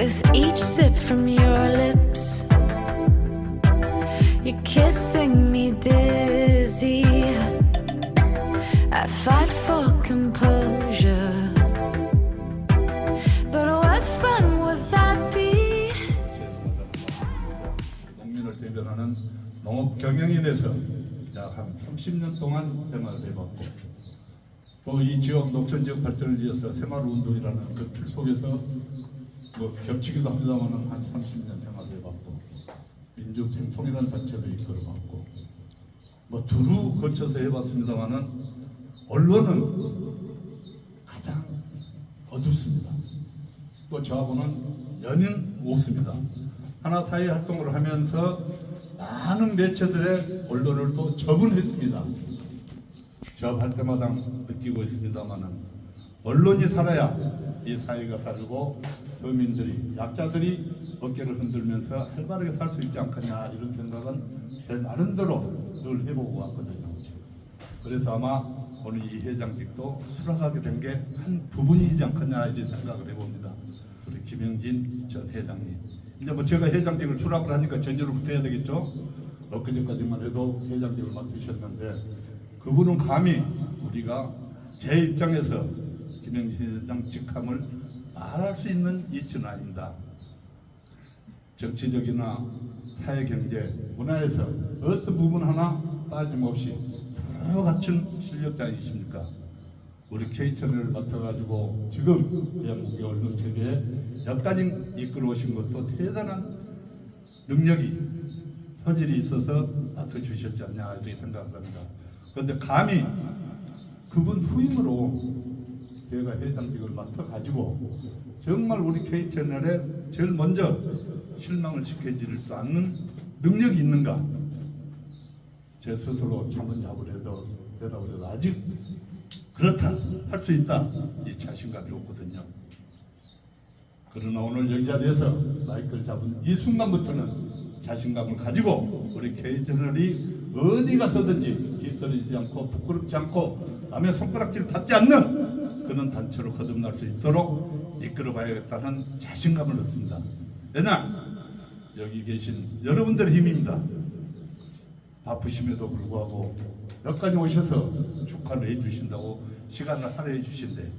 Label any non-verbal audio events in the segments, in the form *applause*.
with each sip from your lips. You're kissing me dizzy. I fight for composure. But what fun would that be? 농민을 대변하는 농업 경영인에서 약 한 30년 동안 생활을 해봤고 또 이 지역 농촌 지역 발전을 위해서 새마을 운동이라는 그 틀 속에서 뭐 겹치기도 합니다만 한 30년 생활을 해봤고 민주평통이라는 단체도 이끌어봤고 뭐 두루 거쳐서 해봤습니다만은 언론은 가장 어둡습니다. 또 저하고는 연인 없습니다. 하나 사회 활동을 하면서 많은 매체들의 언론을 또 접은했습니다. 접할 때마다 느끼고 있습니다만은 언론이 살아야 이 사회가 살고 서민들이 약자들이 어깨를 흔들면서 활발하게 살 수 있지 않겠냐 이런 생각은 제 나름대로 늘 해보고 왔거든요. 그래서 아마 오늘 이 회장직도 수락하게 된 게 한 부분이지 않겠냐 이제 생각을 해봅니다. 우리 김영진 전 회장님. 이제 뭐 제가 회장직을 수락을 하니까 전제로부터 해야 되겠죠. 엊그제까지만 해도 회장직을 맡으셨는데 그분은 감히 우리가 제 입장에서 회장 직함을 말할 수 있는 이치는 아닙니다. 정치적이나 사회 경제 문화에서 어떤 부분 하나 빠짐없이 다 갖춘 실력자이십니까? 우리 K채널을 맡아가지고 지금 대한민국의 언론 체계에 여기까지 이끌어오신 것도 대단한 능력이 소질이 있어서 맡아주셨지 않냐 이렇게 생각을 합니다. 그런데 감히 그분 후임으로 제가 회장직을 맡아가지고 정말 우리 K채널에 제일 먼저 실망을 시켜줄 수 않는 능력이 있는가? 제 스스로 자문잡을 해도 대답을 해도 아직 그렇다 할 수 있다 이 자신감이 없거든요. 그러나 오늘 여기 자리에서 마이크를 잡은 이 순간부터는 자신감을 가지고 우리 K채널이 어디 가서든지 뒤떨어지지 않고 부끄럽지 않고 남의 손가락질 받지 않는 그런 단체로 거듭날 수 있도록 이끌어 봐야겠다는 자신감을 얻습니다. 왜냐 여기 계신 여러분들의 힘입니다. 바쁘심에도 불구하고 여기까지 오셔서 축하를 해주신다고 시간을 할애해 주신데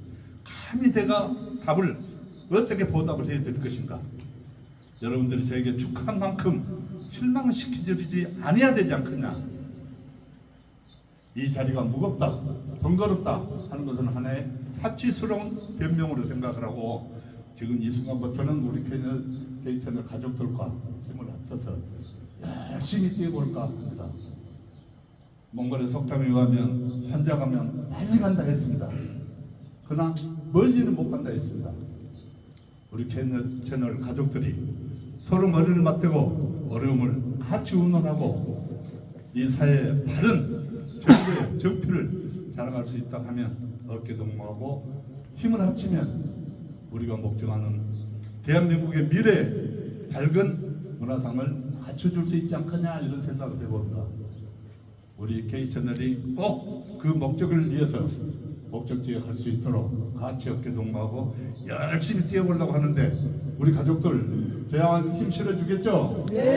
감히 내가 답을 어떻게 보답을 해드릴 것인가 여러분들이 저에게 축하한 만큼 실망을 시키지 아니해야 되지 않겠냐 이 자리가 무겁다 번거롭다 하는 것은 하나의 사치스러운 변명으로 생각을 하고 지금 이 순간부터는 우리 캐널 게이트널 가족들과 힘을 합쳐서 열심히 뛰어볼까 합니다. 몽골의 속담에 의하면 혼자 가면 빨리 간다 했습니다. 그러나 멀리는 못 간다 했습니다. 우리 채널, 채널 가족들이 서로 머리를 맞대고 어려움을 같이 운운하고 이 사회의 바른 정부의 *laughs* 정표를 자랑할 수 있다 하면 어깨 동무하고 힘을 합치면 우리가 목적하는 대한민국의 미래 밝은 문화상을 갖춰줄 수 있지 않겠냐 이런 생각을 해봅니다. 우리 K채널이 꼭 그 목적을 위해서 목적지에 갈 수 있도록 같이 어깨 동무하고 열심히 뛰어보려고 하는데 우리 가족들 저와 힘 실어주겠죠? 네.